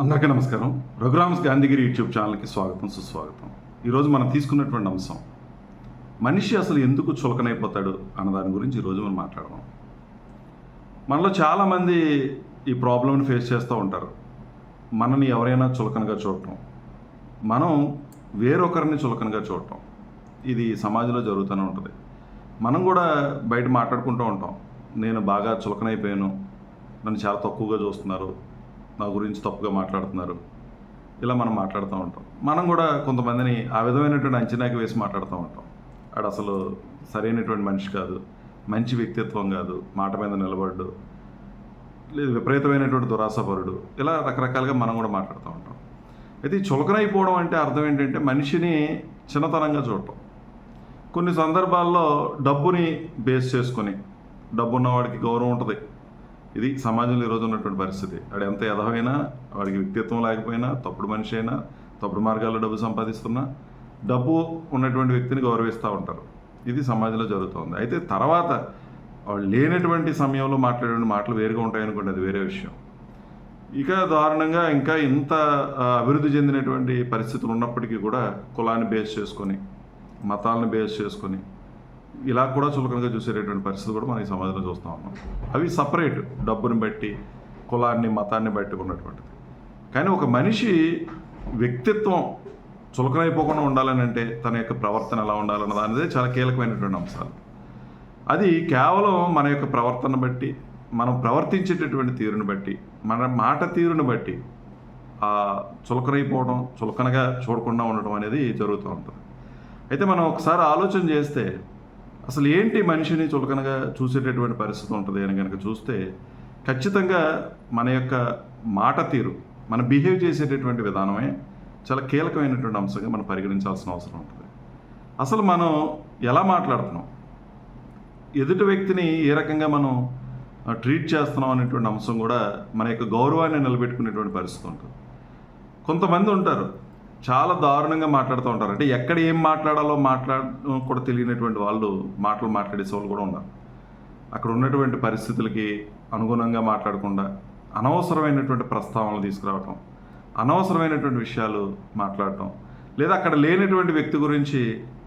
అందరికీ నమస్కారం. రఘురామ్స్ గాంధీగిరి యూట్యూబ్ ఛానల్కి స్వాగతం సుస్వాగతం. ఈరోజు మనం తీసుకున్నటువంటి అంశం మనిషి అసలు ఎందుకు చులకనైపోతాడు అన్న దాని గురించి ఈరోజు మనం మాట్లాడదాం. మనలో చాలామంది ఈ ప్రాబ్లమ్ని ఫేస్ చేస్తూ ఉంటారు. మనని ఎవరైనా చులకనగా చూడటం మనం వేరొకరిని చులకనగా చూడటం ఇది సమాజంలో జరుగుతూనే ఉంటుంది. మనం కూడా బయట మాట్లాడుకుంటూ ఉంటాం. నేను బాగా చులకనైపోయాను నన్ను చాలా తక్కువగా చూస్తున్నారు నా గురించి తప్పుగా మాట్లాడుతున్నారు. ఇలా మనం మాట్లాడుతూ ఉంటాం. మనం కూడా కొంతమందిని ఆ విధమైనటువంటి అంచనాకి వేసి మాట్లాడుతూ ఉంటాం. ఆడు అసలు సరైనటువంటి మనిషి కాదు మంచి వ్యక్తిత్వం కాదు మాట మీద నిలబడ్డు లేదు విపరీతమైనటువంటి దురాసపరుడు ఇలా రకరకాలుగా మనం కూడా మాట్లాడుతూ ఉంటాం. అయితే ఈ చులకనైపోవడం అంటే అర్థం ఏంటంటే మనిషిని చిన్నతనంగా చూడటం. కొన్ని సందర్భాల్లో డబ్బుని బేస్ చేసుకొని డబ్బు ఉన్నవాడికి గౌరవం ఉంటుంది. ఇది సమాజంలో ఈరోజు ఉన్నటువంటి పరిస్థితి. వాడు ఎంత ఎదవైనా వాడికి వ్యక్తిత్వం లేకపోయినా తప్పుడు మనిషి అయినా తప్పుడు మార్గాల్లో డబ్బు సంపాదిస్తున్నా డబ్బు ఉన్నటువంటి వ్యక్తిని గౌరవిస్తూ ఉంటారు. ఇది సమాజంలో జరుగుతుంది. అయితే తర్వాత వాళ్ళు లేనటువంటి సమయంలో మాట్లాడే మాటలు వేరుగా ఉంటాయనుకోండి అది వేరే విషయం. ఇక దారుణంగా ఇంకా ఇంత అభివృద్ధి చెందినటువంటి పరిస్థితులు ఉన్నప్పటికీ కూడా కులాన్ని బేస్ చేసుకొని మతాలను బేస్ చేసుకొని ఇలా కూడా చులకనగా చూసేటటువంటి పరిస్థితి కూడా మనం ఈ సమాజంలో చూస్తూ ఉన్నాం. అవి సపరేట్ డబ్బుని బట్టి కులాన్ని మతాన్ని బట్టి ఉన్నటువంటిది కానీ ఒక మనిషి వ్యక్తిత్వం చులకనైపోకుండా ఉండాలని అంటే తన యొక్క ప్రవర్తన ఎలా ఉండాలన్న అనేది చాలా కీలకమైనటువంటి అంశాలు. అది కేవలం మన యొక్క ప్రవర్తన బట్టి మనం ప్రవర్తించేటటువంటి తీరుని బట్టి మన మాట తీరుని బట్టి చులకనైపోవడం చులకనగా చూడకుండా ఉండటం అనేది జరుగుతూ ఉంటుంది. అయితే మనం ఒకసారి ఆలోచన చేస్తే అసలు ఏంటి మనిషిని చులకనగా చూసేటటువంటి పరిస్థితి ఉంటుంది అని కనుక చూస్తే ఖచ్చితంగా మన యొక్క మాట తీరు మన బిహేవ్ చేసేటటువంటి విధానమే చాలా కీలకమైనటువంటి అంశంగా మనం పరిగణించాల్సిన అవసరం ఉంటుంది. అసలు మనం ఎలా మాట్లాడుతున్నాం? ఎదుటి వ్యక్తిని ఏ రకంగా మనం ట్రీట్ చేస్తున్నాం అనేటువంటి అంశం కూడా మన యొక్క గౌరవాన్ని నిలబెట్టుకునేటువంటి పరిస్థితి ఉంటుంది. కొంతమంది ఉంటారు చాలా దారుణంగా మాట్లాడుతూ ఉంటారు. అంటే ఎక్కడ ఏం మాట్లాడాలో మాట్లాడడం కూడా తెలియనటువంటి వాళ్ళు మాటలు మాట్లాడేసే వాళ్ళు కూడా ఉన్నారు. అక్కడ ఉన్నటువంటి పరిస్థితులకి అనుగుణంగా మాట్లాడకుండా అనవసరమైనటువంటి ప్రస్తావనలు తీసుకురావటం అనవసరమైనటువంటి విషయాలు మాట్లాడటం లేదా అక్కడ లేనటువంటి వ్యక్తి గురించి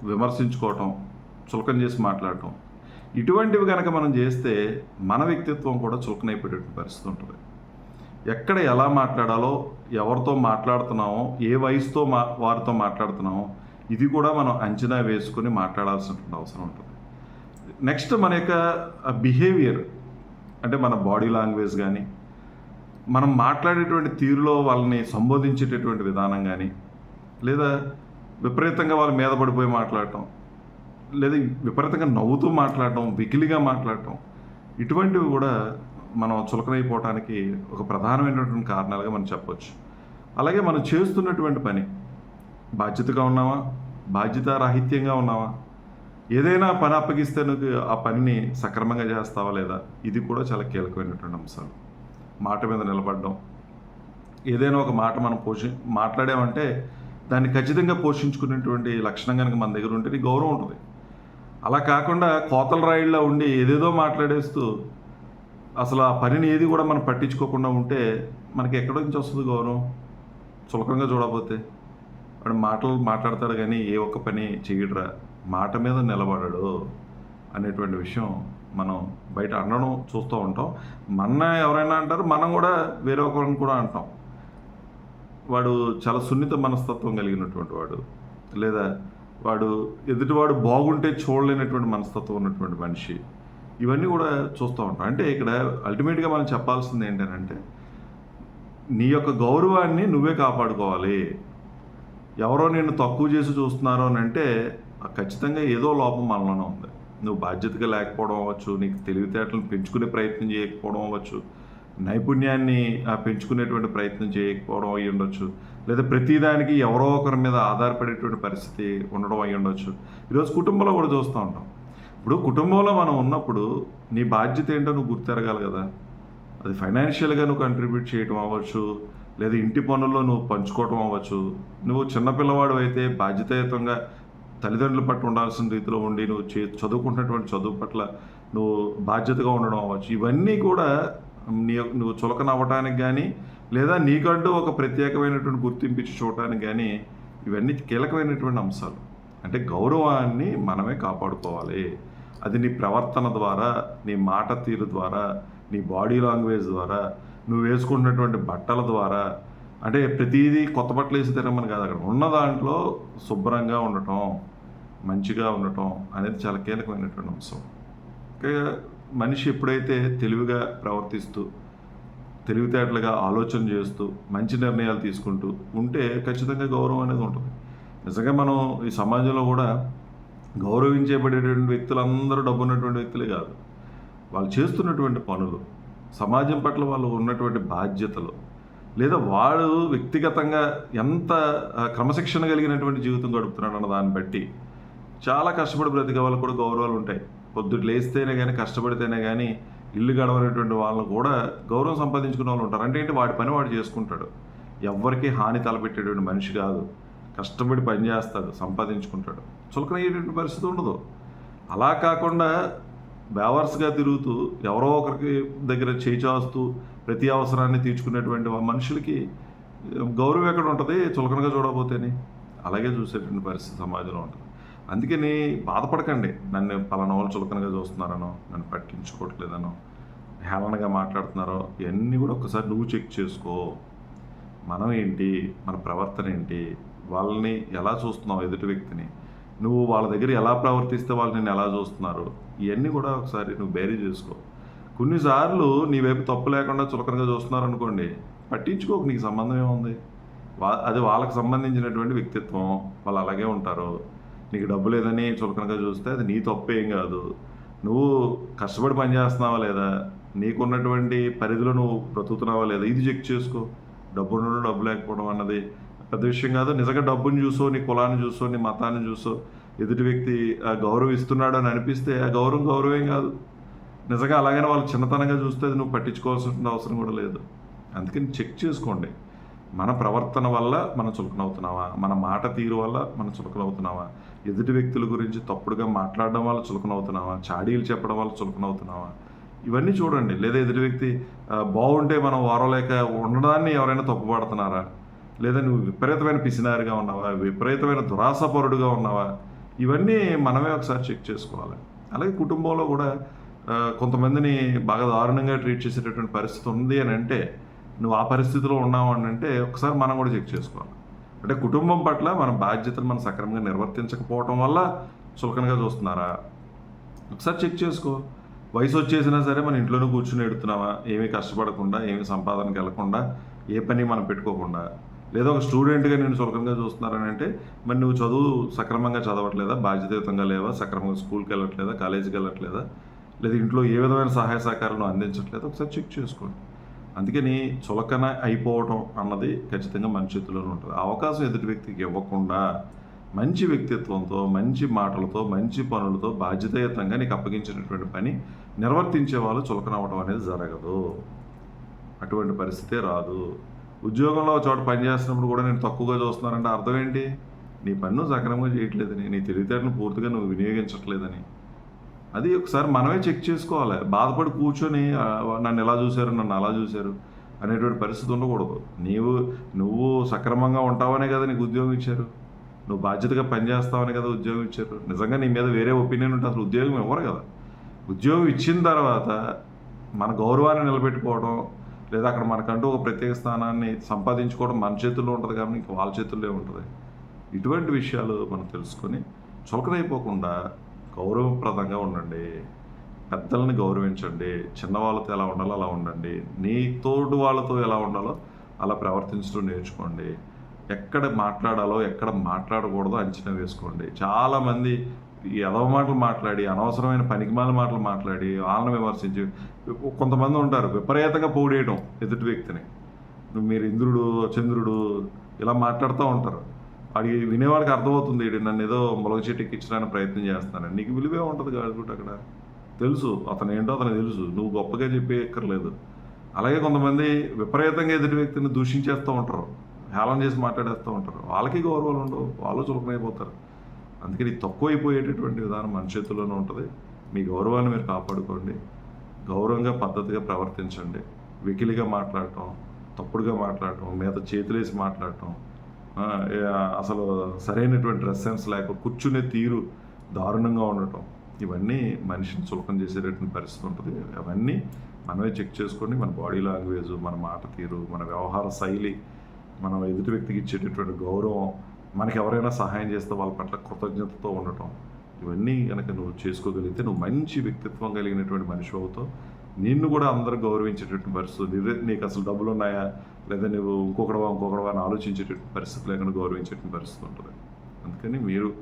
విమర్శించుకోవటం చులకం చేసి మాట్లాడటం ఇటువంటివి కనుక మనం చేస్తే మన వ్యక్తిత్వం కూడా చులకనైపోయేటువంటి పరిస్థితి ఉంటుంది. ఎక్కడ ఎలా మాట్లాడాలో ఎవరితో మాట్లాడుతున్నామో ఏ వయసుతో మా వారితో మాట్లాడుతున్నామో ఇది కూడా మనం అంచనా వేసుకొని మాట్లాడాల్సినటువంటి అవసరం ఉంటుంది. నెక్స్ట్ మన యొక్క బిహేవియర్ అంటే మన బాడీ లాంగ్వేజ్ కానీ మనం మాట్లాడేటువంటి తీరులో వాళ్ళని సంబోధించేటటువంటి విధానం కానీ లేదా విపరీతంగా వాళ్ళ మీద పడిపోయి మాట్లాడటం లేదా విపరీతంగా నవ్వుతూ మాట్లాడటం వికిలిగా మాట్లాడటం ఇటువంటివి కూడా మనం చులకనైపోవటానికి ఒక ప్రధానమైనటువంటి కారణాలుగా మనం చెప్పవచ్చు అలాగే మనం చేస్తున్నటువంటి పని బాధ్యతగా ఉన్నావా? బాధ్యతారాహిత్యంగా ఉన్నావా? ఏదైనా పని అప్పగిస్తే నువ్వు ఆ పనిని సక్రమంగా చేస్తావా లేదా? ఇది కూడా చాలా కీలకమైనటువంటి అంశాలు. మాట మీద నిలబడడం. ఏదైనా ఒక మాట మనం పోషి మాట్లాడామంటే దాన్ని ఖచ్చితంగా పోషించుకునేటువంటి లక్షణం కనుక మన దగ్గర ఉంటే గౌరవం ఉంటుంది. అలా కాకుండా కోతల రాయిల్లో ఉండి ఏదేదో మాట్లాడేస్తూ అసలు ఆ పనిని ఏది కూడా మనం పట్టించుకోకుండా ఉంటే మనకి ఎక్కడి నుంచి వస్తుంది గౌరవం? చులకంగా చూడకపోతే. వాడు మాటలు మాట్లాడతాడు కానీ ఏ ఒక్క పని చేయడరా. మాట మీద నిలబడడు అనేటువంటి విషయం మనం బయట అనడం చూస్తూ ఉంటాం. మన ఎవరైనా అంటారు మనం కూడా వేరే ఒకరిని కూడా అంటాం. వాడు చాలా సున్నిత మనస్తత్వం కలిగినటువంటి వాడు. లేదా వాడు ఎదుటివాడు బాగుంటే చూడలేనటువంటి మనస్తత్వం ఉన్నటువంటి మనిషి. ఇవన్నీ కూడా చూస్తూ ఉంటాం. అంటే ఇక్కడ అల్టిమేట్గా మనం చెప్పాల్సింది ఏంటంటే నీ యొక్క గౌరవాన్ని నువ్వే కాపాడుకోవాలి. ఎవరో నిన్ను తక్కువ చేసి చూస్తున్నారు అని అంటే ఖచ్చితంగా ఏదో లోపం మనలోనే ఉంది. నువ్వు బాధ్యతగా లేకపోవడం అవ్వచ్చు నీకు తెలివితేటలను పెంచుకునే ప్రయత్నం చేయకపోవడం అవ్వచ్చు నైపుణ్యాన్ని ఆ, పెంచుకునేటువంటి ప్రయత్నం చేయకపోవడం అయి ఉండొచ్చు లేదా ప్రతిదానికి ఎవరో ఒకరి మీద ఆధారపడేటువంటి పరిస్థితి ఉండడం అయి ఉండొచ్చు. ఈరోజు కుటుంబంలో కూడా చూస్తూ ఉంటాం. ఇప్పుడు కుటుంబంలో మనం ఉన్నప్పుడు నీ బాధ్యత ఏంటో నువ్వు గుర్తెరగాలి కదా. అది ఫైనాన్షియల్గా నువ్వు కంట్రిబ్యూట్ చేయడం అవ్వచ్చు లేదా ఇంటి పనుల్లో నువ్వు పంచుకోవటం అవ్వచ్చు. నువ్వు చిన్నపిల్లవాడు అయితే బాధ్యతాయుతంగా తల్లిదండ్రుల పట్ల ఉండాల్సిన రీతిలో ఉండి నువ్వు చే చదువుకుంటున్నటువంటి చదువు పట్ల నువ్వు బాధ్యతగా ఉండడం అవ్వచ్చు. ఇవన్నీ కూడా నీ నువ్వు చులకన అవ్వటానికి కానీ లేదా నీకంటూ ఒక ప్రత్యేకమైనటువంటి గుర్తింపు చూడటానికి కానీ ఇవన్నీ కీలకమైనటువంటి అంశాలు. అంటే గౌరవాన్ని మనమే కాపాడుకోవాలి. అది నీ ప్రవర్తన ద్వారా నీ మాట తీరు ద్వారా నీ బాడీ లాంగ్వేజ్ ద్వారా నువ్వు వేసుకుంటున్నటువంటి బట్టల ద్వారా. అంటే ప్రతిదీ కొత్త బట్టలు వేసి తిరగమని కాదు అక్కడ ఉన్న దాంట్లో శుభ్రంగా ఉండటం మంచిగా ఉండటం అనేది చాలా కీలకమైనటువంటి అంశం. ఇంకా మనిషి ఎప్పుడైతే తెలివిగా ప్రవర్తిస్తూ తెలివితేటలుగా ఆలోచన చేస్తూ మంచి నిర్ణయాలు తీసుకుంటూ ఉంటే ఖచ్చితంగా గౌరవం అనేది ఉంటుంది. నిజంగా మనం ఈ సమాజంలో కూడా గౌరవించబడేటువంటి వ్యక్తులందరూ డబ్బు ఉన్నటువంటి వ్యక్తులే కాదు. వాళ్ళు చేస్తున్నటువంటి పనులు సమాజం పట్ల వాళ్ళు ఉన్నటువంటి బాధ్యతలు లేదా వాడు వ్యక్తిగతంగా ఎంత క్రమశిక్షణ కలిగినటువంటి జీవితం గడుపుతున్నాడు అన్న దాన్ని బట్టి చాలా కష్టపడి బ్రతికే వాళ్ళకు కూడా గౌరవాలు ఉంటాయి. పొద్దుట లేస్తేనే కానీ కష్టపడితేనే కానీ ఇల్లు గడవనటువంటి వాళ్ళు కూడా గౌరవం సంపాదించుకునే వాళ్ళు ఉంటారు. అంటే ఏంటి? వాడి పని వాడు చేసుకుంటాడు. ఎవ్వరికీ హాని తలపెట్టేటువంటి మనిషి కాదు. కష్టపడి పని చేస్తాడు సంపాదించుకుంటాడు. చులకనయ్యేటువంటి పరిస్థితి ఉండదు. అలా కాకుండా బేవర్స్గా తిరుగుతూ ఎవరో ఒకరికి దగ్గర చేయిచాస్తూ ప్రతి అవసరాన్ని తీర్చుకునేటువంటి మనుషులకి గౌరవం ఎక్కడ ఉంటుంది? చులకనగా చూడకపోతేనే. అలాగే చూసేటువంటి పరిస్థితి సమాజంలో ఉంటుంది. అందుకని బాధపడకండి. నన్ను పలానా వాళ్ళు చులకనగా చూస్తున్నారనో నన్ను పట్టించుకోవట్లేదనో హేళనగా మాట్లాడుతున్నారో ఇవన్నీ కూడా ఒకసారి నువ్వు చెక్ చేసుకో. మనం ఏంటి మన ప్రవర్తన ఏంటి? వాళ్ళని ఎలా చూస్తున్నావు ఎదుటి వ్యక్తిని? నువ్వు వాళ్ళ దగ్గర ఎలా ప్రవర్తిస్తే వాళ్ళు నేను ఎలా చూస్తున్నారు? ఇవన్నీ కూడా ఒకసారి నువ్వు బేరీ చేసుకో. కొన్నిసార్లు నీ వైపు తప్పు లేకుండా చులకనగా చూస్తున్నారు అనుకోండి పట్టించుకోకు నీకు సంబంధం ఏముంది? వా అది వాళ్ళకి సంబంధించినటువంటి వ్యక్తిత్వం వాళ్ళు అలాగే ఉంటారు. నీకు డబ్బు లేదని చులకనగా చూస్తే అది నీ తప్పు ఏం కాదు. నువ్వు కష్టపడి పని చేస్తున్నావా లేదా? నీకున్నటువంటి పరిధిలో నువ్వు బ్రతుకుతున్నావా లేదా? ఇది చెక్ చేసుకో. డబ్బు ఉండడం డబ్బు లేకపోవడం అన్నది పెద్ద విషయం కాదు. నిజంగా డబ్బుని చూసో నీ కులాన్ని చూసో నీ మతాన్ని చూసో ఎదుటి వ్యక్తి ఆ గౌరవం ఇస్తున్నాడు అని అనిపిస్తే ఆ గౌరవం గౌరవం కాదు. నిజంగా అలాగనే వాళ్ళు చిన్నతనంగా చూస్తే అది నువ్వు పట్టించుకోవాల్సిన అవసరం కూడా లేదు. అందుకని చెక్ చేసుకోండి. మన ప్రవర్తన వల్ల మనం చులకనవుతున్నావా మన మాట తీరు వల్ల మనం చులకనవుతున్నావా ఎదుటి వ్యక్తుల గురించి తప్పుడుగా మాట్లాడడం వల్ల చులకనవుతున్నావా చాడీలు చెప్పడం వల్ల చులకనవుతున్నావా ఇవన్నీ చూడండి. లేదా ఎదుటి వ్యక్తి బాగుంటే మనం వారలేక ఉండడాన్ని ఎవరైనా తప్పుపడుతున్నారా? లేదా నువ్వు విపరీతమైన పిసినారిగా ఉన్నావా విపరీతమైన దురాసపరుడుగా ఉన్నావా ఇవన్నీ మనమే ఒకసారి చెక్ చేసుకోవాలి. అలాగే కుటుంబంలో కూడా కొంతమందిని బాగా దారుణంగా ట్రీట్ చేసేటటువంటి పరిస్థితి ఉంది అని అంటే నువ్వు ఆ పరిస్థితిలో ఉన్నావు అని అంటే ఒకసారి మనం కూడా చెక్ చేసుకోవాలి. అంటే కుటుంబం పట్ల మన బాధ్యతలు మనం సక్రమంగా నిర్వర్తించకపోవటం వల్ల చులకనగా చూస్తున్నారా? ఒకసారి చెక్ చేసుకో. వయసు వచ్చేసినా సరే మన ఇంట్లోనే కూర్చుని ఎడుతున్నావా ఏమీ కష్టపడకుండా ఏమీ సంపాదనకి వెళ్ళకుండా ఏ పని మనం పెట్టుకోకుండా. లేదా ఒక స్టూడెంట్గా నేను చులకంగా చూస్తున్నారని అంటే మరి నువ్వు చదువు సక్రమంగా చదవట్లేదా? బాధ్యతాయుతంగా లేవా? సక్రమంగా స్కూల్కి వెళ్ళట్లేదా? కాలేజీకి వెళ్ళట్లేదా? లేదా ఇంట్లో ఏ విధమైన సహాయ సహకారాలు అందించట్లేదా? ఒకసారి చెక్ చేసుకోండి. అందుకని చులకన అయిపోవటం అన్నది ఖచ్చితంగా మన చేతిలోనే ఉంటుంది. అవకాశం ఎదుటి వ్యక్తికి ఇవ్వకుండా మంచి వ్యక్తిత్వంతో మంచి మాటలతో మంచి పనులతో బాధ్యతాయుతంగా నీకు అప్పగించినటువంటి పని నిర్వర్తించే వాళ్ళు చులకన అవ్వడం అనేది జరగదు. అటువంటి పరిస్థితే రాదు. ఉద్యోగంలో ఒక చోట పని చేస్తున్నప్పుడు కూడా నేను తక్కువగా చూస్తున్నానంటే అర్థం ఏంటి? నీ పన్ను సక్రమంగా చేయట్లేదని నీ తెలివితేటను పూర్తిగా నువ్వు వినియోగించట్లేదని. అది ఒకసారి మనమే చెక్ చేసుకోవాలి. బాధపడి కూర్చొని నన్ను ఎలా చూశారు? నన్ను అలా చూశారు? అనేటువంటి పరిస్థితి ఉండకూడదు. నీవు నువ్వు సక్రమంగా ఉంటావనే కదా నీకు ఉద్యోగం ఇచ్చారు. నువ్వు బాధ్యతగా పనిచేస్తావని కదా ఉద్యోగం ఇచ్చారు. నిజంగా నీ మీద వేరే ఒపీనియన్ ఉంటే అసలు ఉద్యోగం ఇవ్వరు కదా. ఉద్యోగం ఇచ్చిన తర్వాత మన గౌరవాన్ని నిలబెట్టుకోవడం లేదా అక్కడ మనకంటూ ఒక ప్రత్యేక స్థానాన్ని సంపాదించుకోవడం మన చేతుల్లో ఉంటుంది కాబట్టి ఇంకా వాళ్ళ చేతుల్లో ఉంటుంది. ఇటువంటి విషయాలు మనం తెలుసుకొని చులకనైపోకుండా గౌరవప్రదంగా ఉండండి. పెద్దల్ని గౌరవించండి. చిన్నవాళ్ళతో ఎలా ఉండాలో అలా ఉండండి. నీ తోడు వాళ్ళతో ఎలా ఉండాలో అలా ప్రవర్తించడం నేర్చుకోండి. ఎక్కడ మాట్లాడాలో ఎక్కడ మాట్లాడకూడదో అంచనా వేసుకోండి. చాలామంది ఎదవ మాటలు మాట్లాడి అనవసరమైన పనికిమాల మాటలు మాట్లాడి వాళ్ళని విమర్శించి కొంతమంది ఉంటారు విపరీతంగా పోడేయడం ఎదుటి వ్యక్తిని. నువ్వు మీరు ఇంద్రుడు చంద్రుడు ఇలా మాట్లాడుతూ ఉంటారు. అది వినేవాడికి అర్థమవుతుంది ఈడు నన్ను ఏదో మొలగ చెట్టు ఎక్కించడానికి ప్రయత్నం చేస్తానని నీకు విలువే ఉంటుంది కాబట్టి అక్కడ. తెలుసు అతను ఏంటో అతను తెలుసు. నువ్వు గొప్పగా చెప్పే ఎక్కర్లేదు అలాగే కొంతమంది విపరీతంగా ఎదుటి వ్యక్తిని దూషించేస్తూ ఉంటారు హేళన చేసి మాట్లాడేస్తూ ఉంటారు. వాళ్ళకి గౌరవాలు ఉండవు వాళ్ళు చులకనైపోతారు. అందుకని తక్కువైపోయేటటువంటి విధానం మన చేతుల్లోనే ఉంటుంది. మీ గౌరవాన్ని మీరు కాపాడుకోండి. గౌరవంగా పద్ధతిగా ప్రవర్తించండి. వెకిలిగా మాట్లాడటం తప్పుడుగా మాట్లాడటం మీద చేతులేసి మాట్లాడటం అసలు సరైనటువంటి డ్రెస్ సెన్స్ లేక కూర్చునే తీరు దారుణంగా ఉండటం ఇవన్నీ మనిషిని సులభం చేసేటటువంటి పరిస్థితి ఉంటుంది. అవన్నీ మనమే చెక్ చేసుకొని మన బాడీ లాంగ్వేజ్ మన మాట తీరు మన వ్యవహార శైలి మనం ఎదుటి వ్యక్తికి ఇచ్చేటటువంటి గౌరవం మనకి ఎవరైనా సహాయం చేస్తే వాళ్ళ పట్ల కృతజ్ఞతతో ఉండటం ఇవన్నీ కనుక నువ్వు చేసుకోగలిగితే నువ్వు మంచి వ్యక్తిత్వం కలిగినటువంటి మనిషి అవుతావు. నిన్ను కూడా అందరూ గౌరవించేటటువంటి పరిస్థితి నీకు అసలు డబ్బులు ఉన్నాయా? లేదా నువ్వు ఇంకొకడవా ఇంకొకడవా అని ఆలోచించేటటువంటి పరిస్థితి లేకుండా గౌరవించేటువంటి పరిస్థితి ఉంటుంది. అందుకని మీరు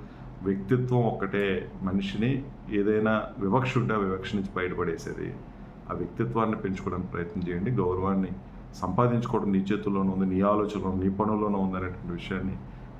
వ్యక్తిత్వం ఒక్కటే మనిషిని ఏదైనా వివక్ష ఉంటే ఆ వివక్ష నుంచి బయటపడేసేది. ఆ వ్యక్తిత్వాన్ని పెంచుకోవడానికి ప్రయత్నం చేయండి. గౌరవాన్ని సంపాదించుకోవడం నీ చేతుల్లోనే ఉంది నీ ఆలోచనలో నీ పనుల్లోనే ఉంది అనేటువంటి విషయాన్ని